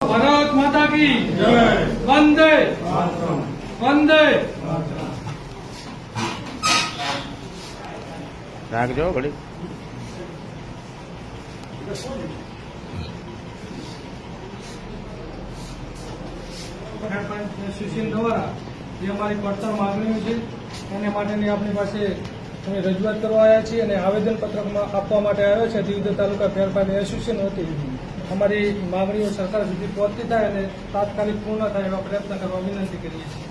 ભારત માતા કી વંદે. વંદે. રાખજો ઘડી સુશીલ દ્વારા જે અમારી પડતર માગણીઓ છે એને માટેની આપણી પાસે અમે રજૂઆત કરવા આવ્યા છીએ અને આવેદનપત્રમાં આપવા માટે આવ્યો છે. દીવદર તાલુકા ફેરફાર એસોસિએશન વતી અમારી માગણીઓ સરકાર સુધી પહોંચતી થાય અને તાત્કાલિક પૂર્ણ થાય એવા પ્રયત્ન કરવા વિનંતી કરીએ છીએ.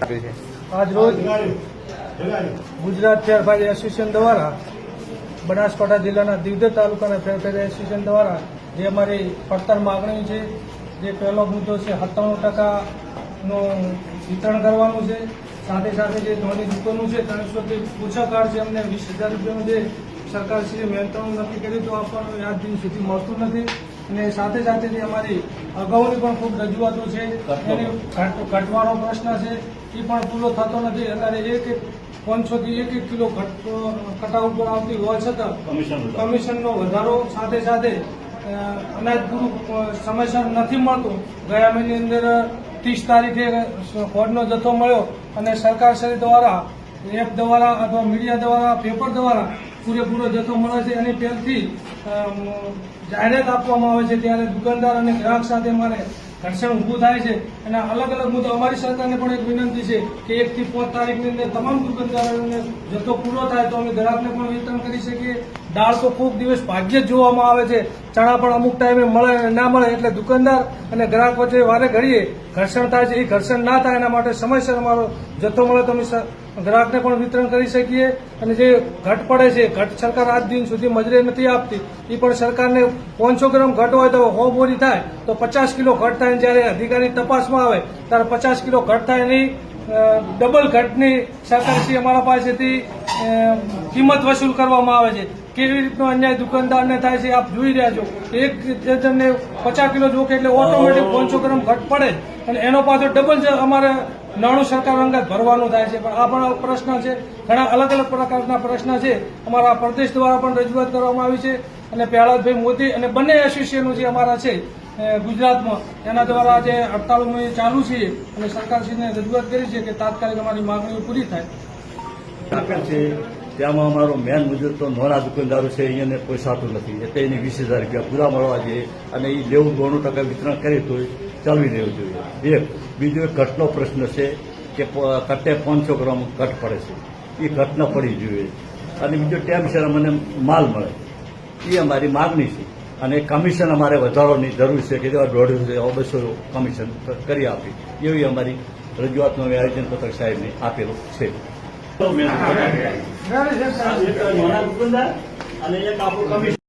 આજરોજ આજ રોજ ગુજરાત ફેરફાર એસોસિએશન દ્વારા બનાસકાંઠા જિલ્લાના દીવદર તાલુકાના ફેરફાર એસોસિએશન દ્વારા જે અમારી પડતર માગણી છે, જે પહેલો મુદ્દો છે, સત્તાણું ટકાનું વિતરણ કરવાનું છે. સાથે સાથે જે ધોની દુકાનો છે ત્રણસોથી ઓછા કાર્ડ છે અમને વીસ હજાર રૂપિયાનું જે સરકારશ્રીએ મહેનતાણું નક્કી કર્યું તો આપવાનું આજ દિન સુધી મળતું નથી. અને સાથે સાથે જે અમારી અગાઉની પણ ખૂબ રજૂઆતો છે એની ઘટવાનો પ્રશ્ન છે એ પણ પૂરો થતો નથી. અત્યારે એક એક પાંચસોથી એક એક કિલો ઘટ કટા ઉપર આવતી હોવા છતાં કમિશનનો વધારો સાથે સાથે અનાજ પૂરું સમયસર નથી મળતું. ગયા મહિની અંદર ત્રીસ તારીખે ફોડનો જથ્થો મળ્યો અને સરકાર શ્રી દ્વારા, એપ દ્વારા અથવા મીડિયા દ્વારા, પેપર દ્વારા પૂરેપૂરો જથ્થો મળે છે. એની પહેલથી જાહેરાત આપવામાં આવે છે. ત્યારે દુકાનદાર અને ગ્રાહક સાથે મારે ઘર્ષણ ઊભું થાય છે અને અલગ અલગ મુદ્દો અમારી સરકારને પણ એક વિનંતી છે કે એક થી પાંચ તારીખની અંદર તમામ દુકાનદારોને જથ્થો પૂરો થાય તો અમે ગ્રાહકને પણ વિતરણ કરી શકીએ. દાળ તો ખૂબ દિવસ ભાગ્યે જ જોવામાં આવે છે. ચણા પણ અમુક ટાઈમે મળે ના મળે એટલે દુકાનદાર અને ગ્રાહક વચ્ચે વારે ઘડીએ ઘર્ષણ થાય છે. એ ઘર્ષણ ના થાય એના માટે સમયસર અમારો જથ્થો મળે તો અમે ગ્રાહકને પણ વિતરણ કરી શકીએ અને જે ઘટ પડે છે, ઘટ સરકાર આજ દિન સુધી મજરે નથી આપતી એ પણ સરકારને પાંચસો ગ્રામ ઘટ હોય તો હો બોરી થાય, તો પચાસ કિલો ઘટ થાય જ્યારે અધિકારી તપાસમાં આવે, ત્યારે પચાસ કિલો ઘટ થાય એની ડબલ ઘટની સરકારશ્રી અમારા પાસેથી કિંમત વસૂલ કરવામાં આવે છે. કેવી રીતનો અન્યાય દુકાનદારને થાય છે આપ જોઈ રહ્યા છો. એક તમને પચાસ કિલો જોખે એટલે ઓટોમેટિક પાંચસો ગ્રામ ઘટ પડે અને એનો પાછો ડબલ અમારે નાણું સરકાર અંગત ભરવાનું થાય છે. પણ આ પણ પ્રશ્ન છે. ઘણા અલગ અલગ પ્રકારના પ્રશ્ન છે. અમારા પ્રદેશ દ્વારા પણ રજૂઆત કરવામાં આવી છે અને પ્રહલાદભાઈ મોદી અને બંને એસોસિએશનો જે અમારા છે ગુજરાતમાં એના દ્વારા જે હડતાળ અમે ચાલુ છે અને સરકારશ્રીને રજૂઆત કરી છે કે તાત્કાલિક અમારી માગણીઓ પૂરી થાય. છે. તેમાં અમારો મેન મુજબ તો નોના દુકાનદારો છે અહીંયાને સાતું નથી. એટલે એને વીસ હજાર રૂપિયા પૂરા મળવા જોઈએ અને એ લેવું દોણું ટકા વિતરણ કરે તો ચાલવી દેવું જોઈએ. એક, બીજો એક ઘટનો પ્રશ્ન છે કે કટ્ટે પાંચસો ગ્રામ ઘટ પડે છે. એ ઘટ ન પડી જોઈએ. અને બીજો ટાઈમસર અમને માલ મળે. એ અમારી માગણી છે. અને કમિશન અમારે વધારવાની જરૂર છે, કે જેવા દોઢસો બસો કમિશન કરી આપી. એવી અમારી રજૂઆતનું આયોજન પત્રક સાહેબને આપેલું છે. અને એક આપણું કમિશન